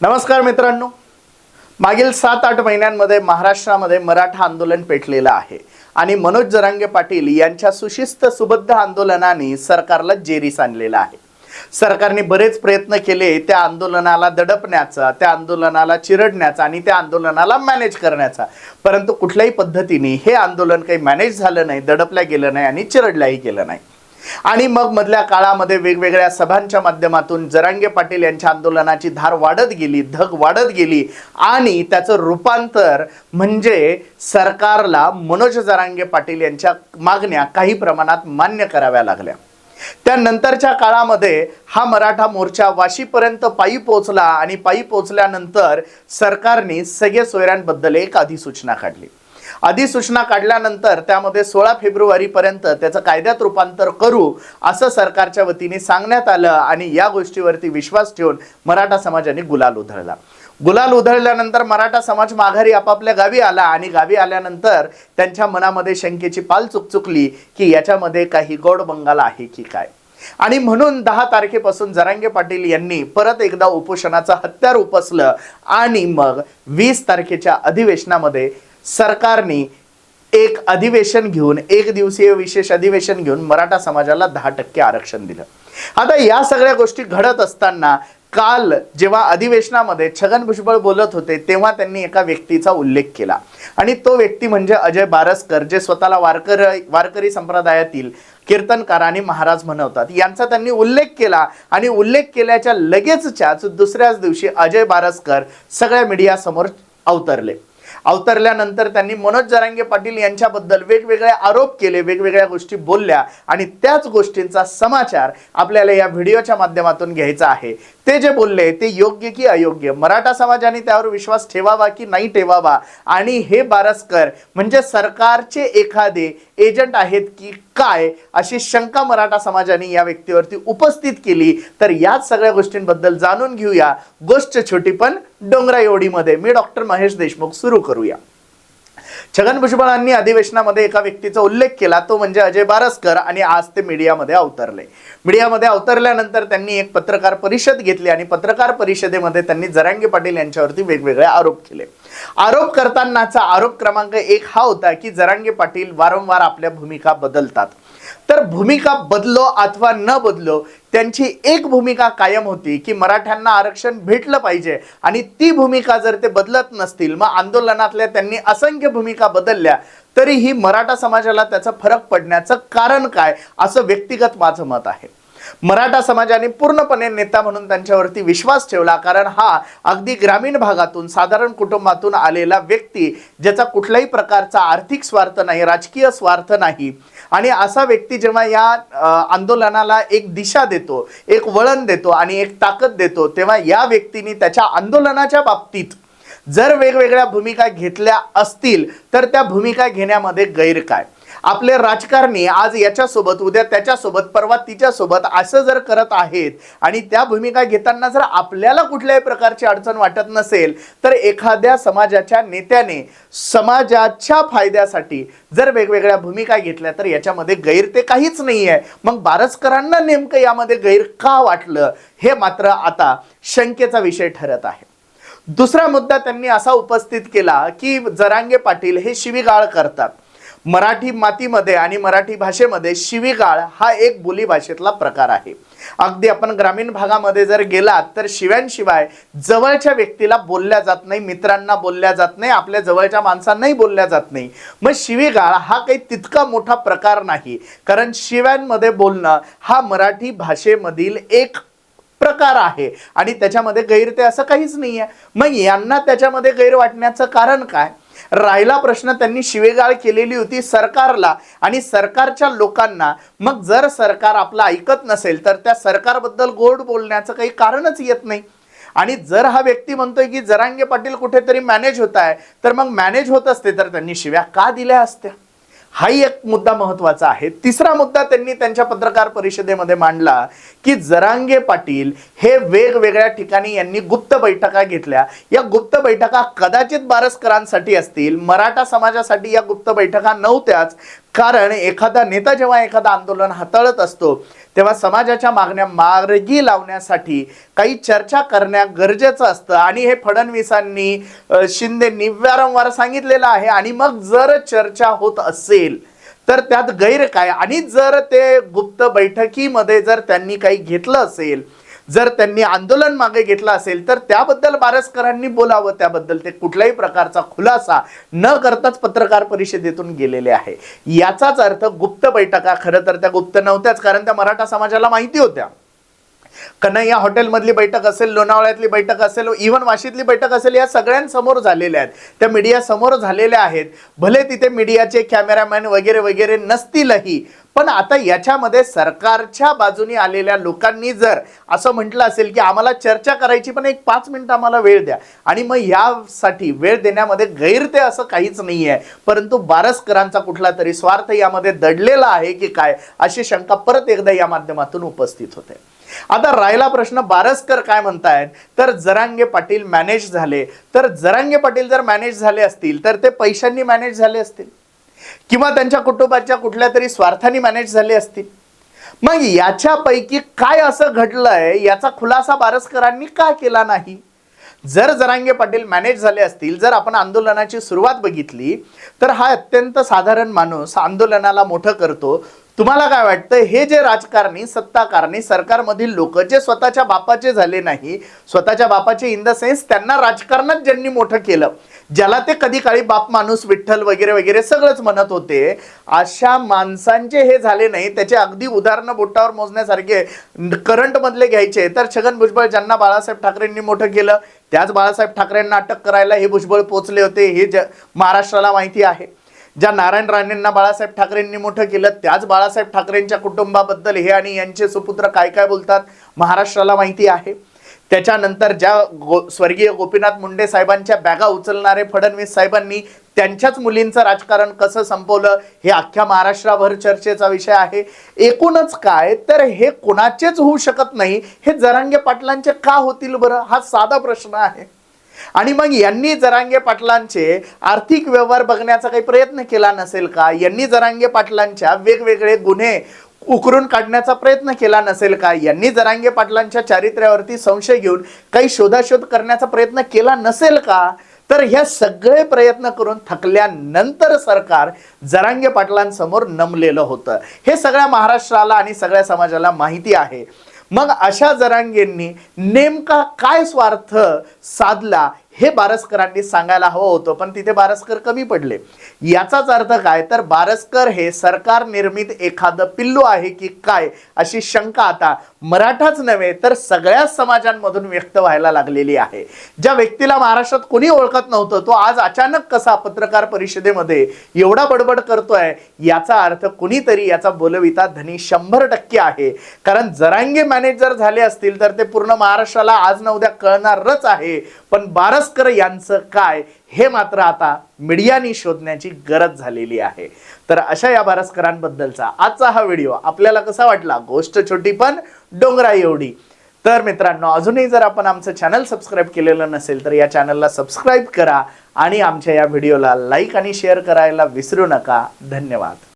नमस्कार मित्रांनो. मागील सात आठ महिन्यांमध्ये महाराष्ट्रामध्ये मराठा आंदोलन पेटलेलं आहे आणि मनोज जरांगे पाटील यांच्या सुशिस्त सुबद्ध आंदोलनाने सरकारला जेरीस आणलेलं आहे. सरकारने बरेच प्रयत्न केले त्या आंदोलनाला दडपण्याचा त्या आंदोलनाला चिरडण्याचा आणि त्या आंदोलनाला मॅनेज करण्याचा. परंतु कुठल्याही पद्धतीने हे आंदोलन काही मॅनेज झालं नाही दडपल्या गेलं नाही आणि चिरडल्याही गेलं नाही. आणि मग मधल्या काळामध्ये वेगवेगळ्या सभांच्या माध्यमातून जरांगे पाटील यांच्या आंदोलनाची धार वाढत गेली धग वाढत गेली आणि त्याचं रूपांतर म्हणजे सरकारला मनोज जरांगे पाटील यांच्या मागण्या काही प्रमाणात मान्य कराव्या लागल्या. त्यानंतरच्या काळामध्ये हा मराठा मोर्चा वाशीपर्यंत पायी पोहोचला आणि पायी पोहोचल्यानंतर सरकारने सगळे सोयऱ्यांबद्दल एक अधिसूचना काढली. अधिसूचना काढल्यानंतर त्यामध्ये सोळा फेब्रुवारीपर्यंत त्याचं कायद्यात रूपांतर करू असं सरकारच्या वतीने सांगण्यात आलं आणि या गोष्टीवरती विश्वास ठेवून मराठा समाजाने गुलाल उधळला. गुलाल उधळल्यानंतर मराठा समाज माघारी आपापल्या गावी आला आणि गावी आल्यानंतर त्यांच्या मनामध्ये शंकेची पाल चुकचुकली की याच्यामध्ये काही गोड बंगाल आहे की काय? आणि म्हणून दहा तारखेपासून जरांगे पाटील यांनी परत एकदा उपोषणाचं हत्यार उपसलं आणि मग वीस तारखेच्या अधिवेशनामध्ये सरकारने एक अधिवेशन घेऊन एक दिवसीय विशेष अधिवेशन घेऊन मराठा समाजाला दहा टक्के आरक्षण दिलं. आता या सगळ्या गोष्टी घडत असताना काल जेव्हा अधिवेशनामध्ये छगन भुजबळ बोलत होते तेव्हा त्यांनी एका व्यक्तीचा उल्लेख केला. आणि तो व्यक्ती म्हणजे अजय बारसकर जे स्वतःला वारकर वारकरी संप्रदायातील कीर्तनकार आणि महाराज म्हणवतात यांचा त्यांनी उल्लेख केला आणि उल्लेख केल्याच्या लगेचच्याच दुसऱ्याच दिवशी अजय बारसकर सगळ्या मीडियासमोर अवतरले. अवतरल्यानंतर त्यांनी मनोज जरांगे पाटील यांच्याबद्दल वेगवेगळे आरोप केले वेगवेगळ्या गोष्टी बोलल्या आणि त्याच गोष्टींचा समाचार आपल्याला या व्हिडिओच्या माध्यमातून घ्यायचा आहे. ते जे बोलले ते योग्य की अयोग्य? मराठा समाजाने त्यावर विश्वास ठेवावा की नाही ठेवावा? आणि हे बारसकर म्हणजे सरकारचे एखादे एजंट आहेत की काय अशी शंका मराठा समाजाने या व्यक्तीवरती उपस्थित केली. तर याच सगळ्या गोष्टींबद्दल जाणून घेऊया. गोष्ट छोटी पण डोंगरा एवढीमध्ये मी डॉक्टर महेश देशमुख सुरू करूया. छगन भुजबळांनी अधिवेशनामध्ये एका व्यक्तीचा उल्लेख केला तो म्हणजे अजय बारसकर आणि आज ते मीडियामध्ये अवतरले. मीडियामध्ये अवतरल्यानंतर त्यांनी एक पत्रकार परिषद घेतली आणि पत्रकार परिषदेमध्ये त्यांनी जरांगे पाटील यांच्यावरती वेगवेगळे आरोप केले. आरोप करतानाचा आरोप क्रमांक एक हा होता की जरांगे पाटील वारंवार आपल्या भूमिका बदलतात. तर भूमिका बदलो अथवा न बदलो त्यांची एक भूमिका कायम होती की मराठ्यांना आरक्षण भेटलं पाहिजे. आणि ती भूमिका जर ते बदलत नसतील मग आंदोलनातल्या त्यांनी असंख्य भूमिका बदलल्या तरीही मराठा समाजाला त्याचा फरक पडण्याचं कारण काय असं व्यक्तिगत माझं मत आहे. मराठा समाजाने पूर्णपणे नेता म्हणून त्यांच्यावरती विश्वास ठेवला कारण हा अगदी ग्रामीण भागातून साधारण कुटुंबातून आलेला व्यक्ती ज्याचा कुठल्याही प्रकारचा आर्थिक स्वार्थ नाही राजकीय स्वार्थ नाही. आणि असा व्यक्ती जेव्हा या आंदोलनाला एक दिशा देतो एक वळण देतो आणि एक ताकद देतो तेव्हा या व्यक्तीने त्याच्या आंदोलनाच्या बाबतीत जर वेगवेगळ्या भूमिका घेतल्या असतील तर त्या भूमिका घेण्यामध्ये गैर काय? आपले राजकारणी आज याच्यासोबत उद्या त्याच्यासोबत परवा तिच्यासोबत असं जर करत आहेत आणि त्या भूमिका घेताना जर आपल्याला कुठल्याही प्रकारची अडचण वाटत नसेल तर एखाद्या समाजाच्या नेत्याने समाजाच्या फायद्यासाठी जर वेगवेगळ्या भूमिका घेतल्या तर याच्यामध्ये गैर ते काहीच नाही आहे मग बारसकरांना नेमकं यामध्ये गैर का वाटलं? हे मात्र आता शंकेचा विषय ठरत आहे. दुसरा मुद्दा त्यांनी असा उपस्थित केला की जरांगे पाटील हे शिवीगाळ करतात. मराठी मातीमध्ये आणि मराठी भाषेमध्ये शिवीगाळ हा एक बोली भाषेतला प्रकार आहे. अगदी आपण ग्रामीण भागामध्ये जर गेलात तर शिव्यांशिवाय जवळच्या व्यक्तीला बोलल्या जात नाही मित्रांना बोलल्या जात नाही आपल्या जवळच्या माणसांनाही बोलल्या जात नाही. मग शिवीगाळ हा काही तितका मोठा प्रकार नाही. कारण शिव्यांमध्ये बोलणं हा मराठी भाषेमधील एक प्रकार आहे आणि त्याच्यामध्ये गैर ते असं काहीच नाही आहे मग यांना त्याच्यामध्ये गैर वाटण्याचं कारण काय? राहिला प्रश्न त्यांनी शिवेगाळ केलेली होती सरकारला. आणि सरकारच्या लोकांना मग जर सरकार आपलं ऐकत नसेल तर त्या सरकारबद्दल गोड बोलण्याचं काही कारणच येत नाही. आणि जर हा व्यक्ती म्हणतोय की जरांगे पाटील कुठेतरी मॅनेज होत आहे तर मग मॅनेज होत असते तर त्यांनी शिव्या का दिल्या असत्या? हाही एक मुद्दा महत्त्वाचा आहे. तिसरा मुद्दा त्यांनी त्यांच्या पत्रकार परिषदेमध्ये मांडला की जरांगे पाटील हे वेगवेगळ्या ठिकाणी यांनी गुप्त बैठका घेतल्या. या गुप्त बैठका कदाचित बारसकरांसाठी असतील मराठा समाजासाठी या गुप्त बैठका नव्हत्याच कारण एखादा नेता जेव्हा एखादा आंदोलन हाताळत असतो तेव्हा समाजाच्या मागण्या मार्गी लावण्यासाठी काही चर्चा करण्या गरजेचं असतं. आणि हे फडणवीसांनी शिंदेंनी वारंवार सांगितलेलं आहे. आणि मग जर चर्चा होत असेल तर त्यात गैर काय? आणि जर ते गुप्त बैठकीमध्ये जर त्यांनी काही घेतलं असेल जर त्यांनी आंदोलन मागे घेतलं असेल तर त्याबद्दल बारसकरांनी बोलावं. त्याबद्दल ते कुठल्याही प्रकारचा खुलासा न करताच पत्रकार परिषदेतून गेलेले आहे. याचाच अर्थ गुप्त बैठका खरं तर त्या गुप्त नव्हत्याच कारण त्या मराठा समाजाला माहिती होत्या. कन्हैया हॉटेलमधली बैठक असेल लोणावळ्यातली बैठक असेल इव्हन वाशीतली बैठक असेल या सगळ्यांसमोर झालेल्या आहेत. त्या मीडिया समोर झालेल्या आहेत. भले तिथे मीडियाचे कॅमेरामॅन वगैरे वगैरे नसतीलही पण आता याच्यामध्ये सरकारच्या बाजूने आलेल्या लोकांनी जर असं म्हटलं असेल की आम्हाला चर्चा करायची पण एक पाच मिनिटं आम्हाला वेळ द्या. आणि मग यासाठी वेळ देण्यामध्ये गैर ते असं काहीच नाही आहे परंतु बारसकरांचा कुठला तरी स्वार्थ यामध्ये दडलेला आहे की काय अशी शंका परत एकदा या माध्यमातून उपस्थित होते. आता राहिला प्रश्न बारसकर काय म्हणतायत? तर जरांगे पाटील मॅनेज झाले. तर जरांगे पाटील जर मॅनेज झाले असतील तर ते पैशांनी मॅनेज झाले असतील. किंवा त्यांच्या कुटुंबाच्या कुठल्या तरी स्वार्थाने मॅनेज झाले असतील. मग याच्यापैकी काय असं घडलंय याचा खुलासा बारसकरांनी का केला नाही? जर जरांगे पाटील मॅनेज झाले असतील जर आपण आंदोलनाची सुरुवात बघितली तर हा अत्यंत साधारण माणूस आंदोलनाला मोठं करतो. तुम्हाला काय वाटतं हे जे राजकारणी सत्ताकारणी सरकारमधील लोक जे स्वतःच्या बापाचे झाले नाही स्वतःच्या बापाचे इन द सेन्स त्यांना राजकारणात ज्यांनी मोठं केलं ज्याला ते कधी काळी बाप माणूस विठ्ठल वगैरे वगैरे सगळंच म्हणत होते अशा माणसांचे हे झाले नाही. त्याचे अगदी उदाहरणं बोटावर मोजण्यासारखे करंटमधले घ्यायचे. तर छगन भुजबळ ज्यांना बाळासाहेब ठाकरेंनी मोठं केलं त्याच बाळासाहेब ठाकरेंना अटक करायला हे भुजबळ पोचले होते. हे ज महाराष्ट्राला माहिती आहे. ज्या नारायण राणेंना बाळासाहेब ठाकरेंनी मोठं केलं त्याच बाळासाहेब ठाकरेंच्या कुटुंबाबद्दल हे आणि यांचे सुपुत्र काय काय बोलतात महाराष्ट्राला माहिती आहे. त्याच्यानंतर ज्या गो स्वर्गीय गोपीनाथ मुंडे साहेबांच्या बॅगा उचलणारे फडणवीस साहेबांनी त्यांच्याच मुलींचं राजकारण कसं संपवलं हे अख्ख्या महाराष्ट्राभर चर्चेचा विषय आहे. एकूणच काय तर हे कोणाचेच होऊ शकत नाही हे जरांगे पाटलांचे का होतील बरं हा साधा प्रश्न आहे. आणि मग यांनी जरांगे पाटलांचे आर्थिक व्यवहार बघण्याचा काही प्रयत्न केला नसेल का? यांनी जरांगे पाटलांच्या वेगवेगळे गुन्हे उकरून काढण्याचा प्रयत्न केला नसेल का? यांनी जरांगे पाटलांच्या चारित्र्यावरती संशय घेऊन काही शोधाशोध करण्याचा प्रयत्न केला नसेल का? तर ह्या सगळे प्रयत्न करून थकल्यानंतर सरकार जरांगे पाटलांसमोर नमलेलं होतं. हे सगळ्या महाराष्ट्राला आणि सगळ्या समाजाला माहिती आहे. मग अशा जरांगेंनी नेमका काय स्वार्थ साधला? हे बारसकरांनी सांगायला हवं होतं पण तिथे बारसकर कमी पडले. याचाच अर्थ काय? तर बारसकर हे सरकार निर्मित एखादं पिल्लू आहे की काय अशी शंका आता मराठाच नव्हे तर सगळ्याच समाजांमधून व्यक्त व्हायला लागलेली आहे. ज्या व्यक्तीला महाराष्ट्रात कोणी ओळखत नव्हतं तो आज अचानक कसा पत्रकार परिषदेमध्ये एवढा बडबड करतोय याचा अर्थ कुणीतरी याचा बोलविता धनी शंभर टक्के आहे. कारण जरांगे मॅनेजर झाले असतील तर ते पूर्ण महाराष्ट्राला आज न उद्या कळणारच आहे. पण बारसकर यांचं काय हे मात्र आता मीडियानी शोधण्याची गरज झालेली आहे. तर अशा या बारसकरांबद्दलचा आजचा हा व्हिडिओ आपल्याला कसा वाटला? गोष्ट छोटी पण डोंगरा एवढी. तर मित्रांनो अजूनही जर आपण आमचं चॅनल सबस्क्राईब केलेलं नसेल तर या चॅनलला सबस्क्राईब करा आणि आमच्या या व्हिडिओला लाईक आणि शेअर करायला विसरू नका. धन्यवाद.